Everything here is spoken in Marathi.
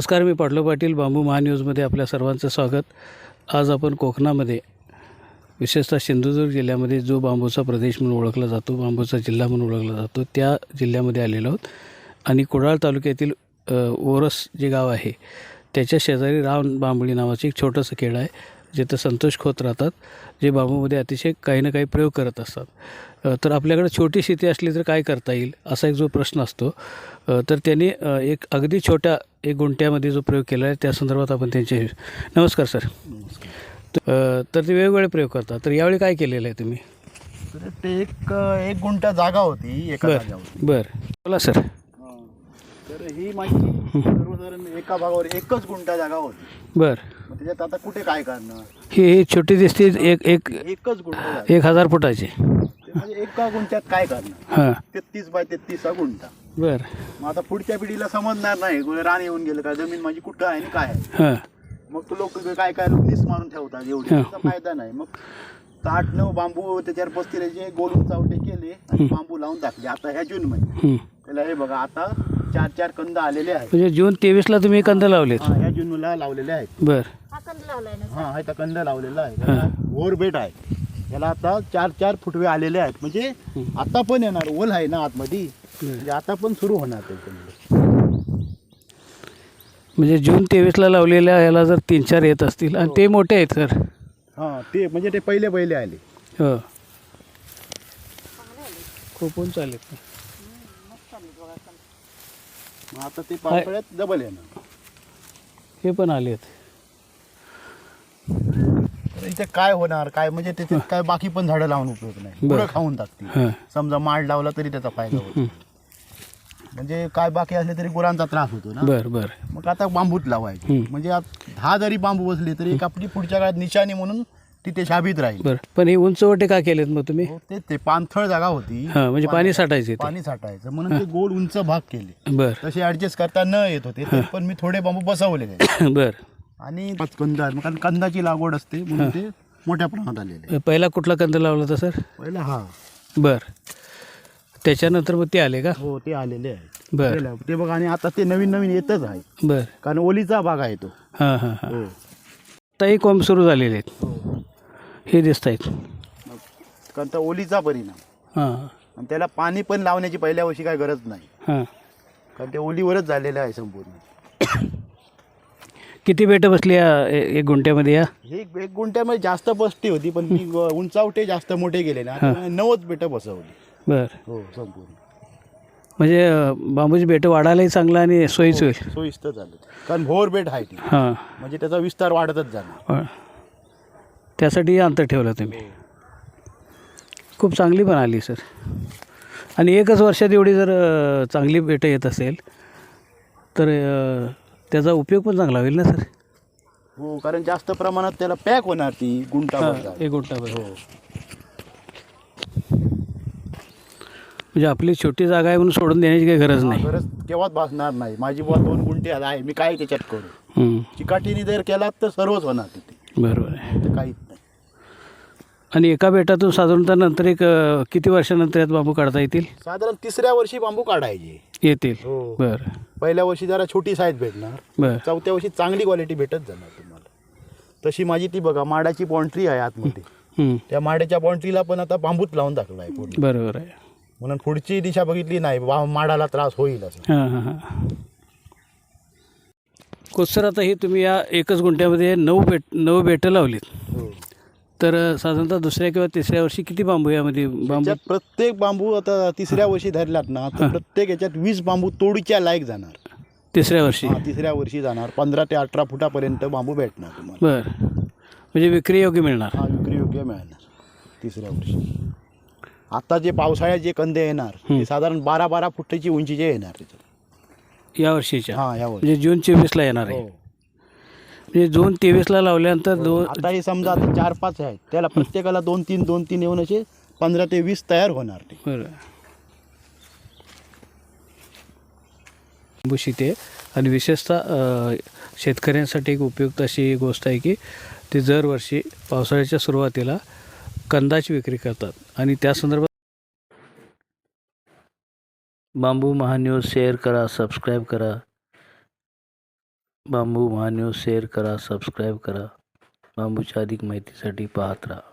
नमस्कार मी पाटलो पाटील बांबू महान्यूजमध्ये आपल्या सर्वांचं स्वागत. आज आपण कोकणामध्ये विशेषतः सिंधुदुर्ग जिल्ह्यामध्ये जो बांबूचा प्रदेश म्हणून ओळखला जातो बांबूचा जिल्हा म्हणून ओळखला जातो त्या जिल्ह्यामध्ये आलेलो आहोत. आणि कुडाळ तालुक्यातील ओरस जे गाव आहे त्याच्या शेजारी राम बांबळी नावाचं एक छोटंसं खेळ आहे. जिथं संतोष खोत राहतात जे बांबूमध्ये अतिशय काही ना काही प्रयोग करत असतात. तर आपल्याकडे छोटी शेती असली तर काय करता येईल असा एक जो प्रश्न असतो. तर त्यांनी एक अगदी छोट्या एक गुंट्यामध्ये जो प्रयोग केला आहे त्या संदर्भात आपण त्यांचे नमस्कार सर. तर ते वेगवेगळे प्रयोग करतात. तर यावेळी काय केलेलं आहे तुम्ही? तर ते एक एक गुंठा जागा होती एका बरं. बोला सर. तर ही माझी सर्वसाधारण एका भागावर एकच गुंठा जागा होती. बरं. मग त्याच्यात आता कुठे काय करणार? ही ही छोटी दिसते एक एक एकच गुंठा जागा. एक हजार फुटाची. ते म्हणजे एका गुंठ्यात काय करणार? हां. तेहतीस बाय तेहतीस हा गुंठा. बरं. मग आता पुढच्या पिढीला समजणार नाही गोळे रान येऊन गेलं का जमीन माझी कुठं आहे आणि काय आहे? हां. मग तो लोक काय काय लोक नीस मारून ठेवतात एवढे. हा. त्याचा फायदा नाही. मग आठ नऊ बांबू त्याच्यावर बसतील गोल चावटे केले आणि बांबू लावून टाकले आता ह्या जून मध्ये हं. त्याला हे बघा आता चार चार कंद आलेले आहेत. म्हणजे जून तेवीसला तुम्ही कंद लावलेत? हा, ह्या जूनला लावलेले आहेत. बरं. हा हा इथं कंद लावलेला आहे. ओव्हर बेट आहे. याला आता चार चार फुटवे आलेले आहेत. म्हणजे आता पण येणार ओल आहे ना आतमध्ये. म्हणजे आता पण सुरू होणार त्याच्यामध्ये. म्हणजे जून तेवीसला लावलेल्या याला जर तीन चार येत असतील आणि ते मोठे आहेत सर? हा ते म्हणजे ते पहिले पहिले आले. हो. खूप चालेल मग आता ते पावसाळ्यात डबल येणार. हे पण आलेत. तर इथे काय होणार काय म्हणजे त्याचे काय बाकी पण झाडं लावून उपयोग नाही. बरं. खाऊन टाकतील. हां. समजा माड लावला तरी त्याचा फायदा होतो. म्हणजे काय बाकी असले तरी गुरांचा त्रास होतो ना. बरं बरं. मग आता बांबूच लावायचे. हम्म. म्हणजे आत दहा जरी बांबू बसले तरी एक आपली पुढच्या काळात निशाणी म्हणून तिथे शाबीत राहील. बरं. पण हे उंचवटे का केलेत मग तुम्ही? हो, ते ते पाणथळ जागा होती. हां म्हणजे पाणी साठायचे ते. पाणी साठायचं. म्हणून ते गोल उंच भाग केले. बरं. तसे ऍडजस्ट करता न येत होते. तरी पण मी थोडे बांबू बसवले. बरं. आणि पाच कंद आहेत. कारण कंदाची लागवड असते म्हणून ते मोठ्या प्रमाणात आलेले पहिला कुठला कंद लावला होता सर? पहिला हा. बरं. त्याच्यानंतर मग ते आले का? हो ते आलेले आहेत. बरं. ते बघा आणि आता ते नवीन नवीन येतच आहे. बरं. कारण ओलीचा भाग आहे तो. हां हां हां. हो. कोंब सुरू झालेले आहेत. हो हे दिसत आहेत. कारण तो ओलीचा परिणाम. हां. आणि त्याला पाणी पण लावण्याची पहिल्या वर्षी काय गरज नाही. हां. कारण ते ओलीवरच झालेलं आहे संपूर्ण. किती बेटं बसली या ए- एक गुंट्यामध्ये या? हे एक एक गुंठ्यामध्ये जास्त बसती होती पण मी उंचावटे जास्त मोठे गेले ना नवच बेटं बसवली. बरं. हो संपूर्ण. म्हणजे अं, बांबूची बेटं वाढायलाही चांगलं आणि सोयीच होईल. सोयीस्त झालं कारण भोर बेट आहे ती. हां. म्हणजे त्याचा विस्तार वाढतच जाणार. हां. त्यासाठी अंतर ठेवलं तुम्ही. खूप चांगली पण आली सर. आणि एकच वर्षात एवढी जर चांगली बेटं येत असेल तर त्याचा उपयोग पण चांगला होईल ना सर? हो कारण जास्त प्रमाणात त्याला पॅक होणार ती गुंटा हां एक गुंठाभर हो. म्हणजे आपली छोटी जागा आहे म्हणून सोडून देण्याची काही गरज नाही. गरज केव्हाच भासणार नाही. माझी बुवा दोन गुंठे आहे मी काय त्याच्यात करू? चिकाटीने जर केलात तर सर्वच होणार तिथे. बरोबर आहे. तर नाही आणि एका बेटातून साधारणतः नंतर एक अं, किती वर्षानंतर यात बांबू काढता येतील? साधारण तिसऱ्या वर्षी बांबू काढायचे. येतील. हो. बरं. पहिल्या वर्षी जरा छोटी साईज भेटणार. बरं. चौथ्या वर्षी चांगली क्वालिटी भेटत जाणार तुम्हाला. तशी माझी ती बघा माडाची बाउंड्री आहे आतमध्ये. हं, त्या माडाच्या बाउंड्रीला पण आता बांबूच लावून टाकला आहे पूर्ण. बरोबर आहे. म्हणून पुढची दिशा बघितली नाही बा- माडाला त्रास होईल असं. हां हां हां. कोसर आता ही तुम्ही या एकच गुंठ्यामध्ये नऊ बेट नऊ बेटं लावलीत. हो. तर साधारणतः दुसऱ्या किंवा तिसऱ्या वर्षी किती बांबू यामध्ये बांबू? प्रत्येक बांबू आता तिसऱ्या वर्षी धरलात ना तर प्रत्येक याच्यात वीस बांबू तोडीच्या लायक जाणार. तिसऱ्या वर्षी? हा, तिसऱ्या वर्षी जाणार. पंधरा ते अठरा फुटापर्यंत बांबू भेटणार तुम्हाला. बरं. म्हणजे विक्री योग्य मिळणार? हा विक्री योग्य मिळणार. तिसऱ्या वर्षी. आता जे पावसाळ्यात जे कंदे येणार ते साधारण बारा बारा फुटाची उंचीचे येणार त्याच्यात या वर्षीच्या? हा या वर्षी. म्हणजे जून चोवीसला येणार आहे. हो. म्हणजे जून तेवीसला लावल्यानंतर दोन आता हे समजा आता चार पाच आहेत त्याला प्रत्येकाला दोन तीन दोन तीन येऊन असे पंधरा ते वीस तयार होणार ते. बरं. शेती आणि विशेषतः अ, शेतकऱ्यांसाठी एक उपयुक्त अशी गोष्ट आहे की ते दरवर्षी पावसाळ्याच्या सुरुवातीला कंदाची विक्री करतात. आणि त्या संदर्भात बांबू महान्यूज शेअर करा सबस्क्राईब करा. बांबू महान्यूज शेअर करा सबस्क्राईब करा. बांबूच्या अधिक माहितीसाठी पाहत राहा.